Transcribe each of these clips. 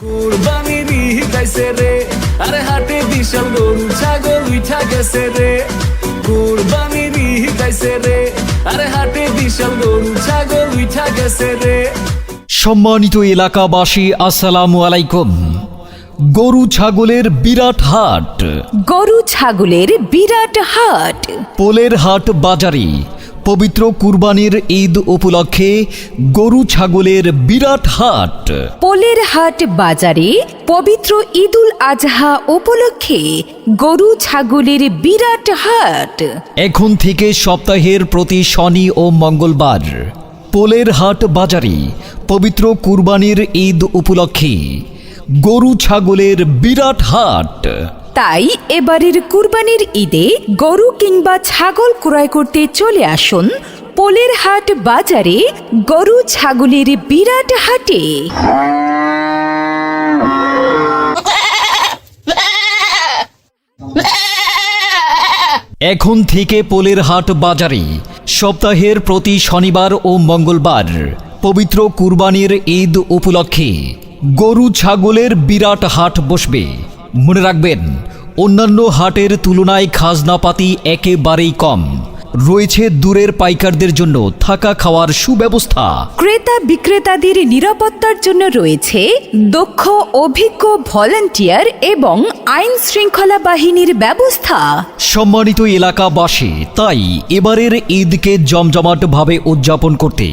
কুরবানির গাইছে রে। আরে হাটে বিশাল গরু ছাগল উঠা গেছে রে। কুরবানির গাইছে রে। আরে হাটে বিশাল গরু ছাগল উঠা গেছে রে। সম্মানিত এলাকাবাসী আসসালামু আলাইকুম। গরু ছাগলের বিরাট হাট। গরু ছাগলের বিরাট হাট। পোলের হাট বাজারে পবিত্র কুরবানির ঈদ উপলক্ষে গরু ছাগলের বিরাট হাট। পোলের হাট বাজারে পবিত্র ঈদুল আজহা উপলক্ষে গরু ছাগলের বিরাট হাট। এখন থেকে সপ্তাহের প্রতি শনি ও মঙ্গলবার পোলের হাট বাজারে পবিত্র কুরবানির ঈদ উপলক্ষে গরু ছাগলের বিরাট হাট। তাই এবারের কুরবানির ঈদে গরু কিংবা ছাগল ক্রয় করতে চলে আসুন পোলের হাট বাজারে গরু ছাগলের বিরাট হাটে। এখন থেকে পোলের হাট বাজারে সপ্তাহের প্রতি শনিবার ও মঙ্গলবার পবিত্র কুরবানির ঈদ উপলক্ষে গরু ছাগলের বিরাট হাট বসবে। মনে রাখবেন অন্যান্য হাটের তুলনায় খাজনাপাতি একেবারেই কম। রয়েছে দূরের পাইকারদের জন্য থাকা খাওয়ার সুব্যবস্থা। ক্রেতা বিক্রেতাদের নিরাপত্তার জন্য রয়েছে দক্ষ অভিজ্ঞ ভলান্টিয়ার এবং আইন শৃঙ্খলা বাহিনীর ব্যবস্থা। সম্মানিত এলাকাবাসী তাই এবারের ঈদকে জমজমাটভাবে উদযাপন করতে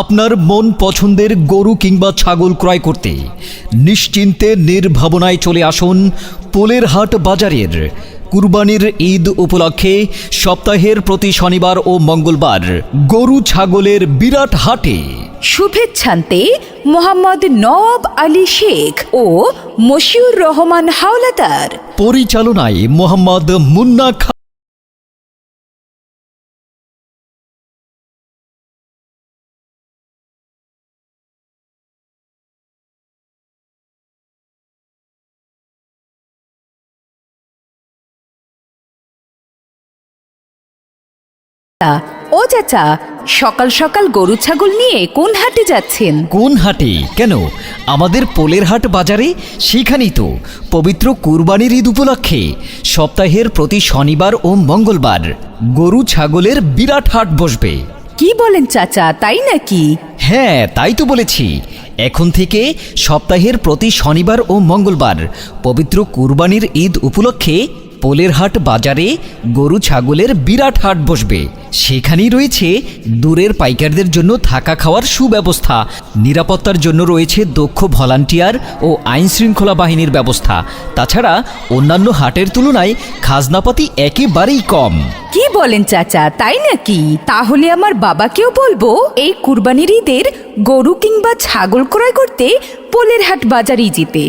আপনার মন পছন্দের গরু কিংবা ছাগল ক্রয় করতে নিশ্চিন্তে নির্ভাবনায় চলে আসুন পোলের হাট বাজারের কুরবানির ঈদ উপলক্ষে সপ্তাহের প্রতি শনিবার ও মঙ্গলবার গরু ছাগলের বিরাট হাটে। শুভেচ্ছান্তে মোহাম্মদ নওয়াব আলী শেখ ও মশিউর রহমান হাওলাদার। পরিচালনায় মোহাম্মদ মুন্না খা ও চাচা সকাল সকাল গরু ছাগল নিয়ে কোন হাটে যাচ্ছেন? কোন হাটে? কেন? আমাদের পোলের হাট বাজারে সেখানেই তো। পবিত্র কুরবানির ঈদ উপলক্ষে সপ্তাহের প্রতি শনিবার ও মঙ্গলবার গরু ছাগলের বিরাট হাট বসবে। কি বলেন চাচা তাই নাকি? হ্যাঁ তাই তো বলেছি। এখন থেকে সপ্তাহের প্রতি শনিবার ও মঙ্গলবার পবিত্র কুরবানির ঈদ উপলক্ষে পোলের হাট বাজারে গরু ছাগলের বিরাট হাট বসবে। সেখানেই রয়েছে দূরের পাইকারদের জন্য থাকা খাওয়ার সুব্যবস্থা। নিরাপত্তার জন্য রয়েছে দক্ষ ভলান্টিয়ার ও আইন শৃঙ্খলা বাহিনীর ব্যবস্থা। তাছাড়া অন্যান্য হাটের তুলনায় খাজনাপাতি একেবারেই কম। কি বলেন চাচা, তাই নাকি? তাহলে আমার বাবাকেও বলব, এই কুরবানির ঈদের গরু কিংবা ছাগল ক্রয় করতে পোলের হাট বাজারেই যেতে।